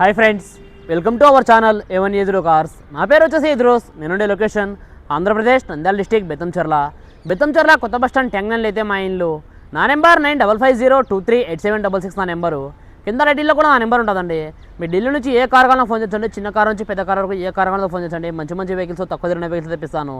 Hi friends welcome to our channel ఎవన్ ఎదురు cars నా పేరు వచ్చేసి ఎదురోస్ నేనుండే లొకేషన్ ఆంధ్రప్రదేశ్ నంద్యాల డిస్టిక్ బెత్తంచెర్ల బెత్తంచెర్ల కొత్త బస్ స్టాండ్ టెంగన్లు అయితే మా ఇల్లు. నా number nine double five zero two three eight seven double six నా నెంబరు కింద రెడ్డిలో కూడా నా నెంబర్ ఉంటుందండి. మీ ఢిల్లీ నుంచి ఏ కార్ కావాలన్నా ఫోన్ చేయండి. చిన్న కార్ నుంచి పెద్ద కార్ వరకు ఏ కార్ కావాలన్నా ఫోన్ చేయండి. మంచి మంచి వెహికల్స్ తక్కువ తిరిగిన వెహికల్స్ తెప్పిస్తాను.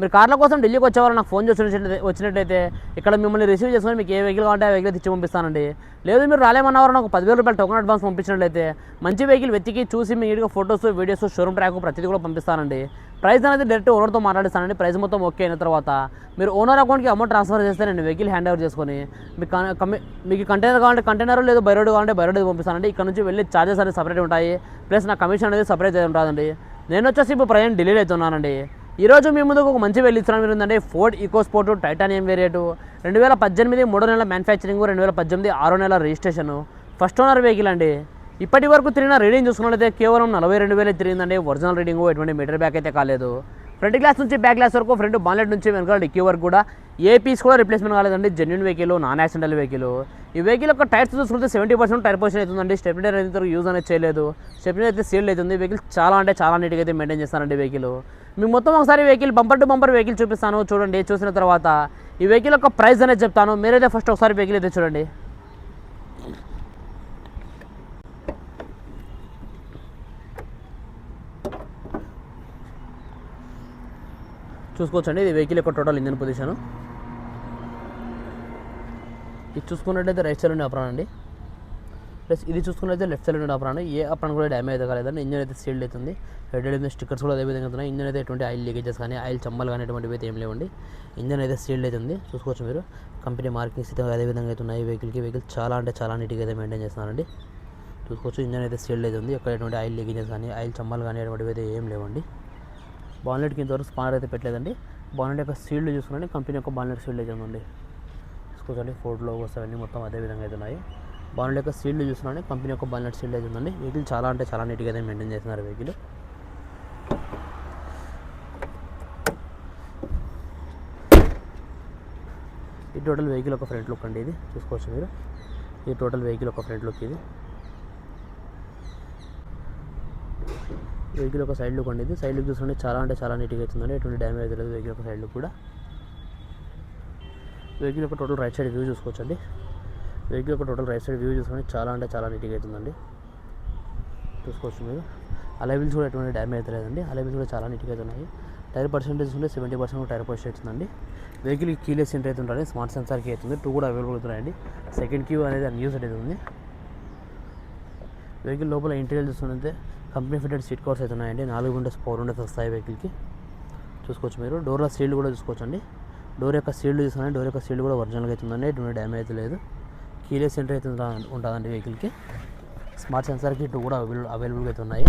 మీరు కార్ల కోసం ఢిల్లీకి వచ్చేవాళ్ళు నాకు ఫోన్ చేసి వచ్చినట్టయితే ఇక్కడ మిమ్మల్ని రిసీవ్ చేసుకొని మీకు ఏ వెహికల్ కావాలంటే ఆ వెహికల్ తెచ్చి పంపిస్తానండి. లేదు మీరు రాలేమన్నవారు నాకు పదివేల రూపాయలు టోకన్ అడ్వాన్స్ పంపించినట్లయితే మంచి వెహికల్ వెతికి చూసి మీ నీట్గా ఫొటోస్ వీడియోస్ షోరూమ్ ట్రాక్ ప్రతిదీ కూడా పంపిస్తానండి. ప్రైస్ అనేది డైరెక్ట్ ఓనర్తో మాట్లాడిస్తానండి. ప్రైస్ మొత్తం ఓకే అయిన తర్వాత మీరు ఓనర్ అకౌంట్కి అమౌంట్ ట్రాన్స్ఫర్ చేస్తే నేను వెహికల్ హ్యాండ్ ఓవర్ చేసుకొని మీకు మీకు కంటైనర్ కావాలంటే కంటైనర్ లేదు బైరోడ్ కావాలంటే బైరోడ్ పంపిస్తానండి. ఇక్కడ నుంచి వెళ్ళి ఛార్జెస్ అనేది సపరేట్ ఉంటాయి. ప్లస్ నా కమిషన్ అనేది సపరేట్ ఉంటుందండి. నేను వచ్చేసి ఇప్పుడు ప్రయాణం ఢిల్లీలో అవుతున్నానండి. ఈరోజు మీ ముందుకు ఒక మంచి వెళ్ళి ఇస్తున్నాను మీరు ఉందండి ఫోర్డ్ ఈకోస్పోర్ట్ టైటానియం వేరియట్ రెండు వేల పద్దెనిమిది మూడో నెలల మ్యానుఫ్యాక్చరింగ్ రెండు వేల పద్దెనిమిది ఆరో నెలల రిజిస్ట్రేషన్ ఫస్ట్ ఓనర్ వెహికల్ అండి. ఇప్పటి వరకు తిరిగిన రీడింగ్ చూసుకున్నట్లయితే కేవలం నలభై రెండు వేలే తిరిగిందండి. ఒరిజినల్ రీడింగ్ ఎటువంటి మీటర్ బ్యాక్ అయితే కాలేదు. ఫ్రంట్ గ్లాస్ నుంచి బ్యాక్ గ్లాస్ వరకు ఫ్రంట్ బాన్లెట్ నుంచి వెనకాల డిక్కీ వరకు కూడా. ఏ పీస్ కూడా రిప్లేస్మెంట్ కాలేదండి. Genuine vehicle non accidental vehicle ఈ వెహికల్ యొక్క టైర్స్ చూసుకుంటే సెవెంటీ పర్సెంట్ టైర్ పొజిషన్ అవుతుందండి. స్టెప్నర్ అయితే యూజ్ అనేది చేయలేదు? స్టెప్నర్ అయితే సీల్డ్ అవుతుంది. వెహికల్ చాలా అంటే చాలా నీట్గా అయితే మెయింటైన్ చేస్తానండి వెహికల్ మీకు మొత్తం ఒకసారి vehicle bumper to bumper vehicle చూపిస్తాను. చూడండి చూసిన తర్వాత ఈ వెహికల్ యొక్క ప్రైస్ అనేది చెప్తాను. మీరైతే ఫస్ట్ ఒకసారి వెహికల్ అయితే చూడండి. చూసుకోవచ్చండి. ఇది వెహికల్ యొక్క టోటల్ ఇంజన్ పొజిషను ఇది చూసుకున్నట్టయితే రైట్ సైడ్ ఉండే అప్రాన్ అండి. ప్లస్ ఇది చూసుకున్నట్లయితే లెఫ్ట్ సైడ్ ఉండే అప్రాన్ ఏ అప్రాన్ కూడా డ్యామేజ్ అయితే కాలేదండి. ఇంజన్ అయితే సీల్డ్ అవుతుంది. హెడ్ అయితే స్టిక్కర్స్ కూడా అదే విధంగా ఉన్నాయి ఇంజన్ అయితే ఎటువంటి ఆయిల్ లీకేజెస్ కానీ ఆయిల్ చమ్మలు కానీ ఎటువంటివి అయితే ఏం లేవండి. ఇంజన్ అయితే సీల్డ్ అవుతుంది. చూసుకోవచ్చు మీరు. కంపెనీ మార్కింగ్స్ అయితే అదే విధంగా అయితే ఉన్నాయి. వెహికల్కి వెహికల్ చాలా అంటే చాలా నీట్గా అయితే మెయింటైన్ చేస్తున్నారండి. చూసుకోవచ్చు. ఇంజన్ అయితే సీల్డ్ అవుతుంది. ఎక్కడ ఎటువంటి ఆయిల్ లీకేజెస్ కానీ ఆయిల్ చమ్మలు కానీ ఎటువంటివి అయితే ఏం లేవండి. బాన్లెట్కి ఇంతవరకు స్పానర్ అయితే పెట్టలేదండి. బాన్లెట్ యొక్క సీల్డ్ చూసుకుని కంపెనీ యొక్క బాన్లెట్ సీల్డ్ అయితే ఉందండి. చూసుకోండి ఫోర్డ్ లోగోస్ అవన్నీ మొత్తం అదే విధంగా అయితే ఉన్నాయి. బాన్లెట్ యొక్క సీల్డ్ చూస్తున్నాను కంపెనీ యొక్క బాన్లెట్ సీల్డ్ అయితే ఉందండి. వెహికల్ చాలా అంటే చాలా నీట్గా అయితే మెయింటైన్ చేస్తున్నారు వెహికల్ ఈ టోటల్ వెహికల్ ఒక ఫ్రంట్ లుక్ అండి ఇది. చూసుకోవచ్చు మీరు. ఈ టోటల్ వెహికల్ ఒక ఫ్రంట్ లుక్ ఇది. వెహికల్ ఒక సైడ్ లుక్ అండి ఇది. సైడ్ లుక్ చూసుకుంటే చాలా అంటే చాలా నీట్గా అవుతుందండి ఎటువంటి డ్యామేజ్ అయితే లేదు. వెహికల్ ఒక సైడ్ లుక్ కూడా. వెహికల్ యొక్క టోటల్ రైట్ సైడ్ వ్యూ చూసుకోవచ్చండి. వెహికల్ యొక్క టోటల్ రైట్ సైడ్ వ్యూ చూసుకొని చాలా అంటే చాలా నీట్గా అవుతుందండి చూసుకోవచ్చు మీరు. అలైబిల్స్ కూడా ఎటువంటి డ్యామేజ్ అయితే లేదండి. అలైబిల్స్ కూడా చాలా నీట్గా అవుతున్నాయి ఉన్నాయి టైర్ పర్సెంటేజ్ ఉంటే సెవెంటీ పర్సెంట్ టైర్ పర్సెంట్ అవుతుందండి వెహికల్కి కీలెస్ ఎంటర్ అయితే ఉంటుంది స్మార్ట్ సెన్సార్కి అవుతుంది టూ కూడా అవైలబుల్ అవుతున్నాయండి. సెకండ్ క్యూ అనేది న్యూస్ అనేది ఉంది. వెహికల్ లోపల ఇంటీరియర్ చూస్తుంటే కంపెనీ ఫిటెడ్ సీట్ కవర్స్ అయితే ఉన్నాయండి. నాలుగు విండోస్ ఫోర్ విండోస్ వస్తాయి వెహికల్కి. చూసుకోవచ్చు మీరు. డోర్ల సీల్డ్ కూడా చూసుకోవచ్చు అండి డోర్ యొక్క సీల్డ్ చూసుకుని డోర్ యొక్క సీల్డ్ కూడా ఒరిజినల్గా అయితే ఎటువంటి డ్యామేజ్ లేదు. కీలెస్ ఎంటర్ అయితే ఉంటుందండి వెహికల్కి. స్మార్ట్ సెన్సార్కి ఇటు కూడా అవైలబుల్ అవైలబుల్గా అయితే ఉన్నాయి.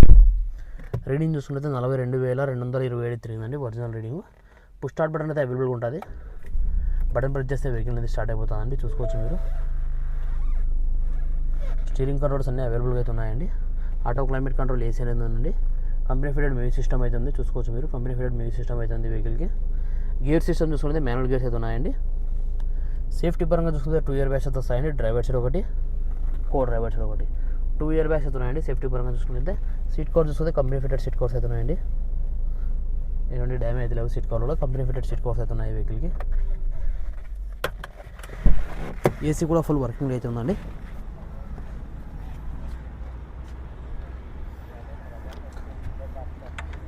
రీడింగ్ చూసుకుంటే నలభై రెండు వేల రెండు వందల ఇరవై ఏడు తిరిగిందండి original reading. Push start button అయితే అవైలబుల్గా ఉంటుంది. బటన్ ప్రెస్ చేస్తే వెహికల్ అనేది స్టార్ట్ అయిపోతుందండి. చూసుకోవచ్చు మీరు. స్టీరింగ్ కంట్రోల్స్ అన్నీ అవైలబుల్గా అయితే ఉన్నాయండి. ఆటో క్లైమేట్ కంట్రోల్ ఏసీ అనేది ఉందండి. కంపెనీ ఫిటెడ్ మ్యూజిక్ సిస్టమ్ అయితే ఉంది. చూసుకోవచ్చు మీరు. కంపెనీ ఫిటెడ్ మ్యూజిక్ సిస్టమ్ అయితే ఉంది వెహికల్కి. గేర్ సిస్టమ్ చూసుకుంటే మాన్యువల్ గేర్స్ అయితే ఉన్నాయండి. సేఫ్టీ పరంగా చూసుకుంటే టూ ఇయర్ బ్యాగ్స్ అయితే వస్తాయండి. డ్రైవర్ సైడ్ ఒకటి కో డ్రైవర్ సైడ్ ఒకటి. టూ ఇయర్ బ్యాగ్స్ అయితే ఉన్నాయండి. సేఫ్టీ పరంగా చూసుకుంటే సీట్ కవర్ చూసుకుంటే కంపెనీ ఫిటెడ్ సీట్ కవర్స్ అయితే ఉన్నాయండి. ఎటువంటి డ్యామేజ్ అయితే లేవు సీట్ కవర్లో కంపెనీ ఫిటెడ్ సీట్ కవర్స్ అయితే ఉన్నాయి వెహికల్కి ఏసీ కూడా ఫుల్ వర్కింగ్ అయితే ఉందండి.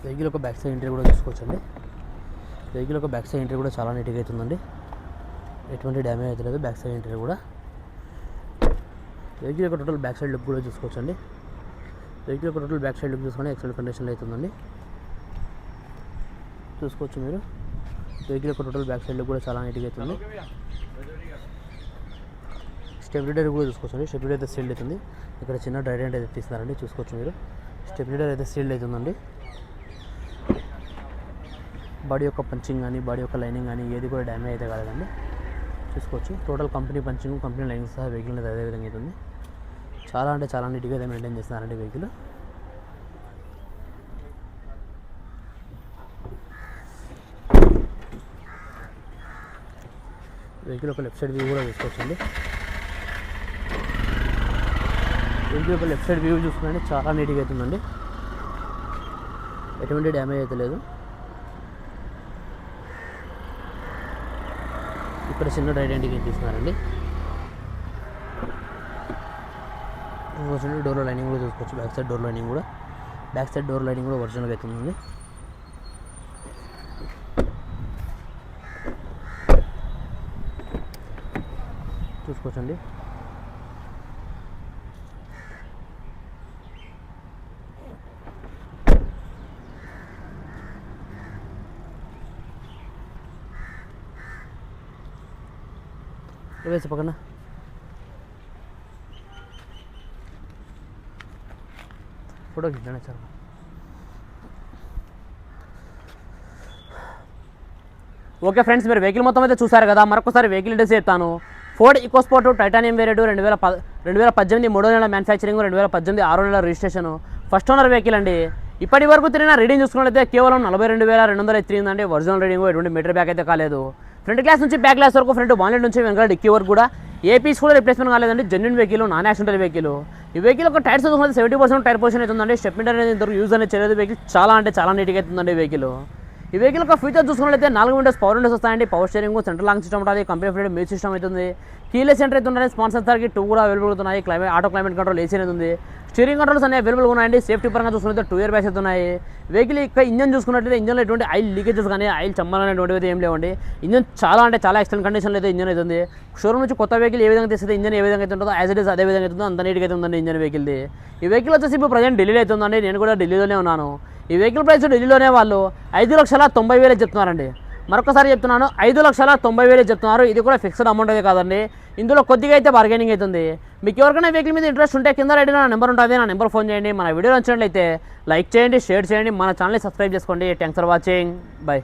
వెహికల్ ఒక బ్యాక్ సైడ్ ఇంటర్ కూడా చూసుకోవచ్చండి. వెహికల్ ఒక బ్యాక్ సైడ్ ఎంట్రీ కూడా చాలా నీట్గా అవుతుందండి. ఎటువంటి డ్యామేజ్ అయితే లేదు బ్యాక్ సైడ్ ఎంట్రీ కూడా. వెహికల్ యొక్క టోటల్ బ్యాక్ సైడ్ లుక్ కూడా చూసుకోవచ్చండి. వెహికల్ యొక్క టోటల్ బ్యాక్ సైడ్ లుక్ చూసుకొని ఎక్సలెంట్ కండిషన్లో అవుతుందండి. చూసుకోవచ్చు మీరు. వెహికల్ యొక్క టోటల్ బ్యాక్ సైడ్ లుక్ కూడా చాలా నీట్గా అవుతుంది. స్టెబిలిటర్ కూడా చూసుకోవచ్చండి. స్టెబిలిటర్ అయితే సీల్డ్ అవుతుంది. ఇక్కడ చిన్న డ్రైడెంట్ అయితే తీస్తున్నారండి. చూసుకోవచ్చు మీరు. స్టెబిలిటర్ అయితే సీల్డ్ అవుతుందండి. బాడీ యొక్క పంచింగ్ కానీ బాడీ యొక్క లైనింగ్ కానీ ఏది కూడా డ్యామేజ్ అయితే కాదండి చూసుకోవచ్చు. Total company punching company lining సహా వెహికల్ అనేది అదే విధంగా అవుతుంది చాలా అంటే చాలా నీట్గా అయితే మెయింటైన్ చేస్తున్నారండి వెహికల్ వెహికల్ ఒక లెఫ్ట్ సైడ్ వ్యూ కూడా చూసుకోవచ్చండి. వెహికల్ యొక్క లెఫ్ట్ సైడ్ వ్యూ చూసుకుంటే చాలా నీట్గా అవుతుందండి ఎటువంటి డ్యామేజ్ అయితే లేదు. ఇక్కడ చిన్న ఐడెంటిటీ చేస్తున్నారండి చూసుకోవచ్చు డోర్ లైనింగ్ కూడా చూసుకోవచ్చు. బ్యాక్ సైడ్ డోర్ లైనింగ్ కూడా. బ్యాక్ సైడ్ డోర్ లైనింగ్ కూడా ఒరిజినల్గా అవుతుందండి చూసుకోవచ్చండి. వేసి పక్కన ఫోటో కింద సార్ ఓకే ఫ్రెండ్స్ మీరు వెహికల్ మొత్తం అయితే చూసారు కదా. మరొకసారి వెహికల్ డీటెయిల్స్ చెప్తాను. ఫోర్డ్ ఈకోస్పోర్ట్ టైటానియం వేరియడ్ రెండు వేల ప రెండు వేల పద్దెనిమిది మూడో నెల మ్యానుఫ్యాక్చరింగ్ రెండు వేల పద్దెనిమిది ఆరో నెల రిజిస్ట్రేషన్ ఫస్ట్ ఓనర్ వెహికల్ అండి. ఇప్పటి వరకు తిరిగిన రీడింగ్ చూసుకున్నట్లయితే కేవలం నలభై రెండు వేల రెండు వందల ఎత్తిందండి ఒరిజినల్ రీడింగ్ ఎటువంటి మీటర్ బ్యాక్ అయితే కాలేదు. ఫ్రంట్ గ్లాస్ నుంచి బ్యాక్ గ్లాస్ వరకు ఫ్రంట్ బాన్లెట్ నుంచి వెనకాల డిక్కీ వరకు కూడా ఏ పీస్ కూడా రిప్లేస్మెంట్ కాలేదండి. Genuine vehicle non accidental vehicle ఈ వెహికల్ ఒక టైర్స్ చూసుకుంటే సెవెంటీ పర్సెంట్ టైర్ పొజిషన్ అవుతుందండి స్టెప్ మీటర్ అనేది ఇంతవరకు యూజ్ అనేది చేయలేదు. వెహికల్ చాలా అంటే చాలా నీట్గా అవుతుందండి వెహికల్ ఈ వెహికల్ ఒక ఫీచర్ చూసుకున్నట్లయితే నాలుగు విండోస్ పవర్ విండోస్ వస్తాయండి. Power steering central lock system ఉంటుంది కంపెనీ ఫ్రీడ్ మ్యూజిక్ సిస్టమ్ అవుతుంది కీలెస్ సెంటర్ అయితే స్పాన్సర్ సార్కి టూ కూడా అవైలబుల్ అవుతున్నాయి. Climate auto climate control AC అనేది ఉంది. స్టీరింగ్ కంట్రోల్స్ అనేవి అవైలబుల్ ఉన్నాయండి. సేఫ్టీ పరంగా చూసుకుంటే టూ ఇయర్ బ్యాగ్స్ అయితే ఉన్నాయి. వెహికల్ ఇక్కడ ఇంజన్ చూసుకున్నట్లయితే ఇంజన్లో ఎటువంటి ఆయిల్ లీకేజెస్ కానీ ఆయిల్ చమ్మాలనేటువంటివి అయితే ఏం లేవండి. ఇంజన్ చాలా అంటే చాలా ఎక్సలెంట్ కండిషన్లో అయితే ఇంజన్ అవుతుంది షోరూమ్ నుంచి కొత్త వెహికల్ ఏ విధంగా తీస్తే ఇంజన్ ఏ విధంగా అయితే ఉంటుందో యాజ్ ఇట్ ఇస్ అదే విధంగా అవుతుందో అంత నీట్గా అయితే ఉందండి ఇంజన్ వెహికల్ది ఈ వెహికల్ వచ్చేసి ఇప్పుడు ప్రజెంట్ ఢిల్లీలో అవుతుందండి నేను కూడా ఢిల్లీలోనే ఉన్నాను. ఈ వెహికల్ ప్రైస్ ఢిల్లీలోనే వాళ్ళు ఐదు లక్షల తొంభై వేలు చెప్తున్నారండి. మరొకసారి చెప్తున్నాను ఐదు లక్షల తొంభై వేలు చెప్తున్నారు. ఇది కూడా ఫిక్స్డ్ అమౌంట్ అయితే కాదండి. ఇందులో కొద్దిగా అయితే బార్గెనింగ్ అవుతుంది మీకు ఎవరికైనా వెహికల్ మీద ఇంట్రెస్ట్ ఉంటే కింద రెడీ నా నెంబర్ ఉంటుంది. నా నెంబర్ ఫోన్ చేయండి. మన వీడియో నచ్చినట్లయితే లైక్ చేయండి షేర్ చేయండి. మన ఛానల్ని సబ్స్క్రైబ్ చేసుకోండి. Thanks for watching bye